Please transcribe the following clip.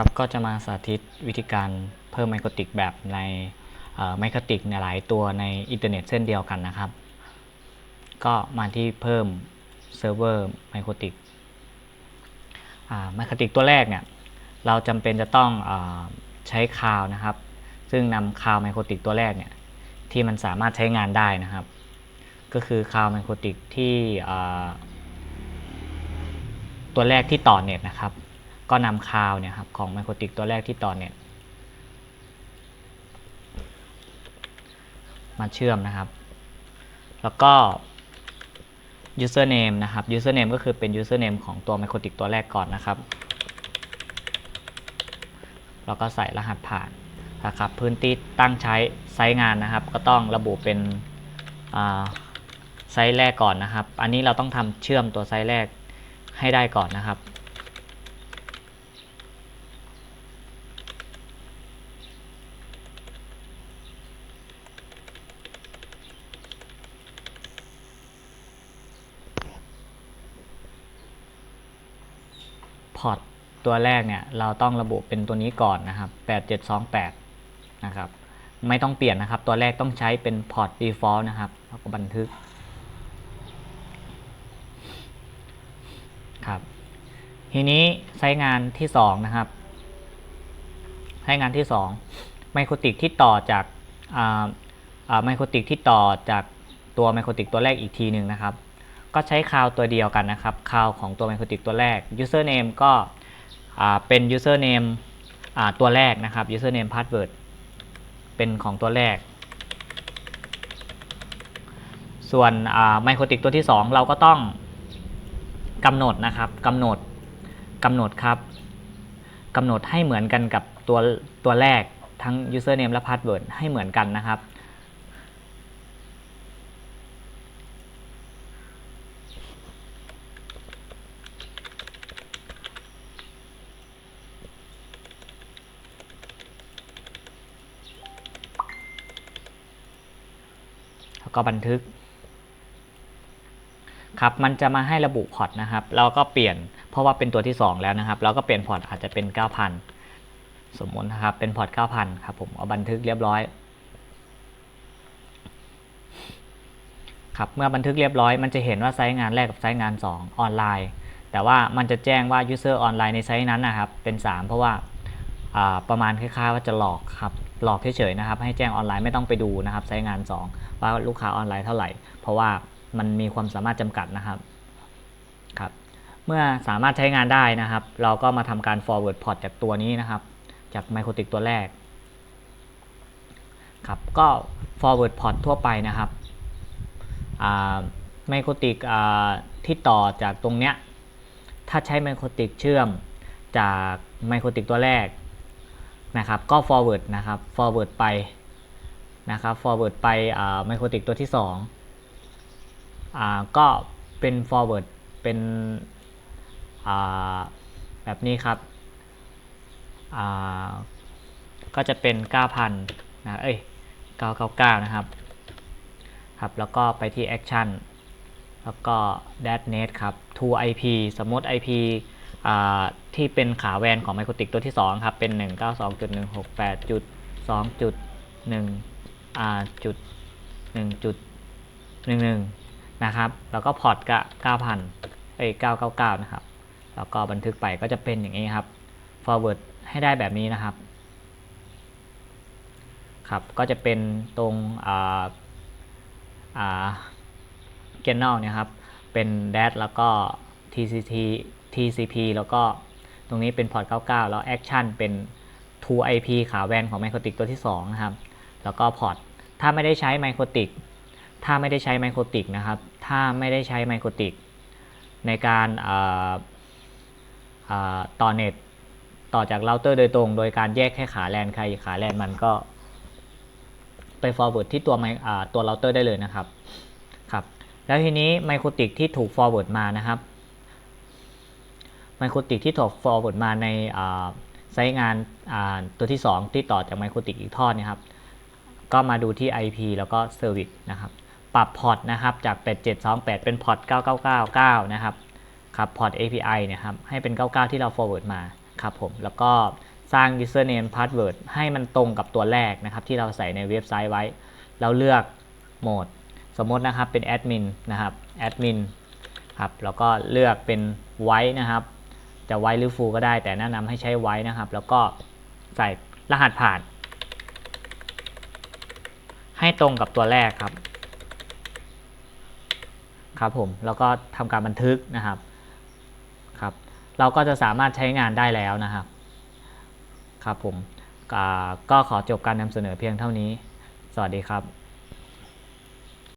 ครับก็จะมาสาธิตวิธีการเพิ่มไมโครติกแบบในไมโครติกในหลายตัวในอินเทอร์เน็ตเส้นเดียวกันนะครับ ก็มาที่เพิ่มเซิร์ฟเวอร์ไมโครติกไมโครติกตัวแรกเนี่ยเราจำเป็นจะต้องอใช้คาวนะครับ ซึ่งนำคาวไมโครติกตัวแรกเนี่ยที่มันสามารถใช้งานได้นะครับ ก็คือคาวไมโครติกที่ตัวแรกที่ต่อเน็ตนะครับ ก็นำคาวเนี่ยครับของไมโครติกตัวแรกที่ต่อเน็ตมาเชื่อมนะครับ แล้วก็ username นะครับ username ก็คือเป็น username ของตัวไมโครติกตัวแรกก่อนนะครับ แล้วก็ใส่รหัสผ่านนะครับ พื้นที่ตั้งใช้ไซต์งานนะครับ ก็ต้องระบุเป็นไซต์แรกก่อนนะครับ อันนี้เราต้องทำเชื่อมตัวไซต์แรกให้ได้ก่อนนะครับ พอร์ตตัวแรกเนี่ยเราต้องระบุเป็นตัวนี้ก่อนนะครับ 8728 นะครับ ไม่ต้องเปลี่ยนนะครับ ตัวแรกต้องใช้เป็นพอร์ต default นะครับแล้วก็บันทึกครับ ทีนี้ใช้งานที่ 2 นะครับ ใช้งานที่ 2 ไมโครติกที่ต่อจากไมโครติกที่ต่อจากตัวไมโครติกตัวแรกอีกทีหนึ่งนะครับ ก็ใช้คาวตัวเดียวกันนะครับคาวของตัวไมโครติกตัวแรก username ก็เป็น username ตัวแรกนะครับ username password เป็นของตัวแรก ส่วนไมโครติกตัวที่ 2 เราก็ต้องกำหนดนะครับกำหนดกำหนดครับกำหนดให้เหมือนกันกับตัวตัวแรกทั้ง username และ password ให้เหมือนกันนะครับ ก็บันทึกครับมันจะมาให้ระบุพอร์ตนะครับ เราก็เปลี่ยนเพราะว่าเป็นตัวที่ 2 แล้วนะครับ เราก็เปลี่ยนพอร์ตอาจจะเป็น 9,000 สมมตินะครับ เป็นพอร์ต 9,000 ครับผมเอาบันทึกเรียบร้อย ครับเมื่อบันทึกเรียบร้อย มันจะเห็นว่าไซต์งานแรกกับไซต์งาน 2 ออนไลน์ แต่ว่ามันจะแจ้งว่า user ออนไลน์ในไซต์นั้นนะครับ เป็น 3 เพราะว่าประมาณคล้ายๆว่าจะหลอกครับ หลอกเฉยๆนะครับให้แจ้งออนไลน์ไม่ต้องไปดูนะครับไซต์งาน 2 ว่าลูกค้าออนไลน์เท่าไหร่ เพราะว่ามันมีความสามารถจำกัดนะครับครับ เมื่อสามารถใช้งานได้นะครับ เราก็มาทำการ forward port จากตัวนี้นะครับ จากไมโครติกตัวแรกครับก็ forward port ทั่วไปนะครับไมโครติกที่ต่อจากตรงเนี้ยถ้าใช้ไมโครติกเชื่อมจากไมโครติกตัวแรก นะครับก็ forward นะครับ forward ไปนะครับ forward ไปไมโครติกตัวที่2ก็เป็น forward เป็นแบบนี้ครับก็จะเป็น 9,000นะเอ้ย999 นะครับ ครับ แล้วก็ไปที่ action แล้วก็ dash net ครับ to IP สมมติ IP ที่เป็นขาแวนของไมโครติกตัวที่ 2 ครับ เป็น 192.168.2.1จุด1จุด11 นะครับ แล้วก็พอร์ตก็9,000เอ้ย999 นะครับ แล้วก็บันทึกไปก็จะเป็นอย่างนี้ครับ forward ให้ได้แบบนี้นะครับ ครับ ก็จะเป็นตรงอ่าอ่าเกนนอลเนี่ยครับ เป็น dash แล้วก็ tct tcp แล้วก็ตรงนี้เป็นพอร์ต 99 แล้ว action เป็น to ip ขาแวนของไมโครติกตัวที่ 2 นะครับ แล้วก็พอร์ต ถ้าไม่ได้ใช้ไมโครติกถ้าไม่ได้ใช้ไมโครติกนะครับ ถ้าไม่ได้ใช้ไมโครติกในการต่อเน็ตต่อจากเราเตอร์โดยตรง โดยการแยกแค่ขาแลนใครขาแลนมันก็ ไป forward ที่ตัวตัวเราเตอร์ได้เลยนะครับครับ แล้วทีนี้ไมโครติกที่ถูก forward มานะครับ ไมโครติกที่ถูก forward มาในไซต์งานตัวที่ 2 ที่ต่อจากไมโครติกอีกทอดนะครับ ก็มาดูที่ IP แล้วก็ Service นะครับ ปรับพอร์ตนะครับจาก 8728 เป็นพอร์ต 9999 นะครับครับพอร์ต API นะครับ ให้เป็น 99 ที่เรา forward มาครับผม แล้วก็สร้าง username password ให้มันตรงกับตัวแรกนะครับ ที่เราใส่ในเว็บไซต์ไว้แล้วเลือกโหมด สมมตินะครับเป็นแอดมินนะครับแอดมินครับแล้วก็เลือกเป็นไว้นะครับ จะไว้หรือฟูก็ได้ แต่แนะนำให้ใช้ไว้นะครับ แล้วก็ใส่รหัสผ่าน ให้ตรงกับตัวแรกครับ ครับผม แล้วก็ทำการบันทึกนะครับครับ เราก็จะสามารถใช้งานได้แล้วนะครับ ครับผมก็ขอจบการนำเสนอเพียงเท่านี้ สวัสดีครับ